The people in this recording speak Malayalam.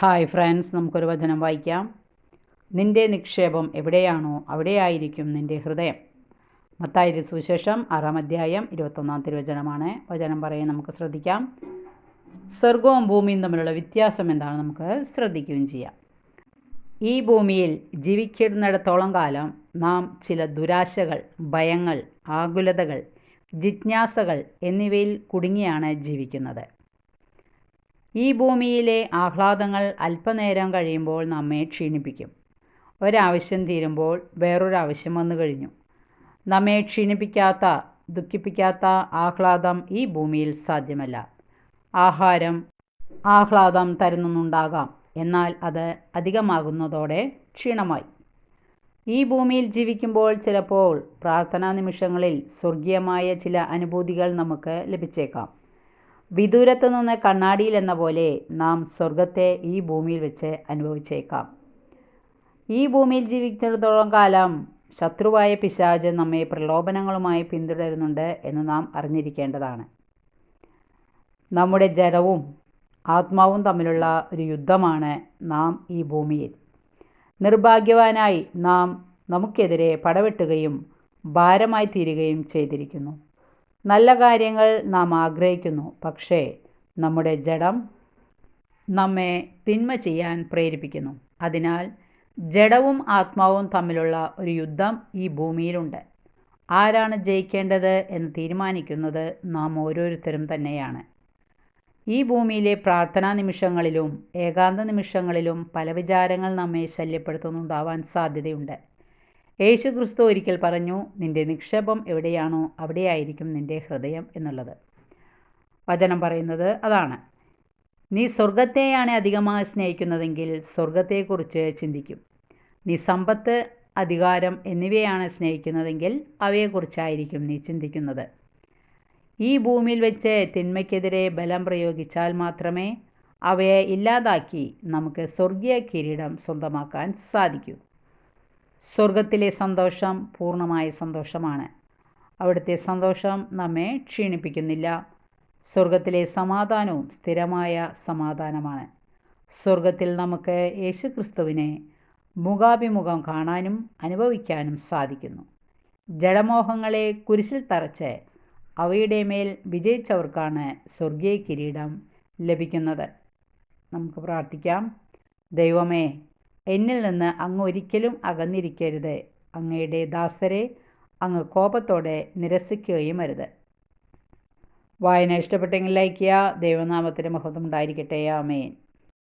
ഹായ് ഫ്രണ്ട്സ് നമുക്കൊരു വചനം വായിക്കാം. നിന്റെ നിക്ഷേപം എവിടെയാണോ അവിടെയായിരിക്കും നിന്റെ ഹൃദയം. മത്തായത് സുവിശേഷം ആറാം അധ്യായം ഇരുപത്തൊന്നാം തിരുവചനമാണ്. വചനം പറയാൻ നമുക്ക് ശ്രദ്ധിക്കാം. സ്വർഗവും ഭൂമിയും തമ്മിലുള്ള വ്യത്യാസം എന്താണ് നമുക്ക് ശ്രദ്ധിക്കുകയും ചെയ്യാം. ഈ ഭൂമിയിൽ ജീവിക്കുന്നിടത്തോളം കാലം നാം ചില ദുരാശകൾ ഭയങ്ങൾ ആകുലതകൾ ജിജ്ഞാസകൾ എന്നിവയിൽ കുടുങ്ങിയാണ് ജീവിക്കുന്നത്. ഈ ഭൂമിയിലെ ആഹ്ലാദങ്ങൾ അല്പനേരം കഴിയുമ്പോൾ നമ്മെ ക്ഷീണിപ്പിക്കും. ഒരാവശ്യം തീരുമ്പോൾ വേറൊരാവശ്യം വന്നു കഴിഞ്ഞു. നമ്മെ ക്ഷീണിപ്പിക്കാത്ത ദുഃഖിപ്പിക്കാത്ത ആഹ്ലാദം ഈ ഭൂമിയിൽ സാധ്യമല്ല. ആഹാരം ആഹ്ലാദം തരുന്നുണ്ടാകാം എന്നാൽ അത് അധികമാകുന്നതോടെ ക്ഷീണമായി. ഈ ഭൂമിയിൽ ജീവിക്കുമ്പോൾ ചിലപ്പോൾ പ്രാർത്ഥനാ നിമിഷങ്ങളിൽ സ്വർഗീയമായ ചില അനുഭൂതികൾ നമുക്ക് ലഭിച്ചേക്കാം. വിദൂരത്ത് നിന്ന് കണ്ണാടിയിൽ എന്ന പോലെ നാം സ്വർഗത്തെ ഈ ഭൂമിയിൽ വെച്ച് അനുഭവിച്ചേക്കാം. ഈ ഭൂമിയിൽ ജീവിച്ചിടത്തോളം കാലം ശത്രുവായ പിശാജ് നമ്മെ പ്രലോഭനങ്ങളുമായി പിന്തുടരുന്നുണ്ട് എന്ന് നാം അറിഞ്ഞിരിക്കേണ്ടതാണ്. നമ്മുടെ ജഡവും ആത്മാവും തമ്മിലുള്ള ഒരു യുദ്ധമാണ് നാം ഈ ഭൂമിയിൽ. നിർഭാഗ്യവാനായി നാം നമുക്കെതിരെ പടവെട്ടുകയും ഭാരമായി തീരുകയും ചെയ്തിരിക്കുന്നു. നല്ല കാര്യങ്ങൾ നാം ആഗ്രഹിക്കുന്നു. പക്ഷേ നമ്മുടെ ജഡം നമ്മെ തിന്മ ചെയ്യാൻ പ്രേരിപ്പിക്കുന്നു. അതിനാൽ ജഡവും ആത്മാവും തമ്മിലുള്ള ഒരു യുദ്ധം ഈ ഭൂമിയിലുണ്ട്. ആരാണ് ജയിക്കേണ്ടത് എന്ന് തീരുമാനിക്കുന്നത് നാം ഓരോരുത്തരും തന്നെയാണ്. ഈ ഭൂമിയിലെ പ്രാർത്ഥനാ നിമിഷങ്ങളിലും ഏകാന്ത നിമിഷങ്ങളിലും പല വിചാരങ്ങൾ നമ്മെ ശല്യപ്പെടുത്തുന്നുണ്ടാവാൻ സാധ്യതയുണ്ട്. യേശു ക്രിസ്തു ഒരിക്കൽ പറഞ്ഞു നിന്റെ നിക്ഷേപം എവിടെയാണോ അവിടെയായിരിക്കും നിന്റെ ഹൃദയം എന്നുള്ളത്. വചനം പറയുന്നത് അതാണ്. നീ സ്വർഗത്തെയാണ് അധികമായി സ്നേഹിക്കുന്നതെങ്കിൽ സ്വർഗത്തെക്കുറിച്ച് ചിന്തിക്കും. നീ സമ്പത്ത് അധികാരം എന്നിവയാണ് സ്നേഹിക്കുന്നതെങ്കിൽ അവയെക്കുറിച്ചായിരിക്കും നീ ചിന്തിക്കുന്നത്. ഈ ഭൂമിയിൽ വെച്ച് തിന്മയ്ക്കെതിരെ ബലം പ്രയോഗിച്ചാൽ മാത്രമേ അവയെ ഇല്ലാതാക്കി നമുക്ക് സ്വർഗീയ കിരീടം സ്വന്തമാക്കാൻ സാധിക്കൂ. സ്വർഗത്തിലെ സന്തോഷം പൂർണമായ സന്തോഷമാണ്. അവിടുത്തെ സന്തോഷം നമ്മെ ക്ഷീണിപ്പിക്കുന്നില്ല. സ്വർഗത്തിലെ സമാധാനവും സ്ഥിരമായ സമാധാനമാണ്. സ്വർഗത്തിൽ നമുക്ക് യേശുക്രിസ്തുവിനെ മുഖാഭിമുഖം കാണാനും അനുഭവിക്കാനും സാധിക്കുന്നു. ജഡമോഹങ്ങളെ കുരിശിൽ തറച്ച് അവയുടെ മേൽ വിജയിച്ചവർക്കാണ് സ്വർഗീയ കിരീടം ലഭിക്കുന്നത്. നമുക്ക് പ്രാർത്ഥിക്കാം. ദൈവമേ എന്നിൽ നിന്ന് അങ്ങ് ഒരിക്കലും അകന്നിരിക്കരുത്. അങ്ങയുടെ ദാസരെ അങ്ങ് കോപത്തോടെ നിരസിക്കുകയും അരുത്. വായന ഇഷ്ടപ്പെട്ടെങ്കിൽ ലൈക്ക് ചെയ്യുക. ദൈവനാമത്തിന്റെ മഹത്വം ഉണ്ടായിരിക്കട്ടെ. ആമേൻ.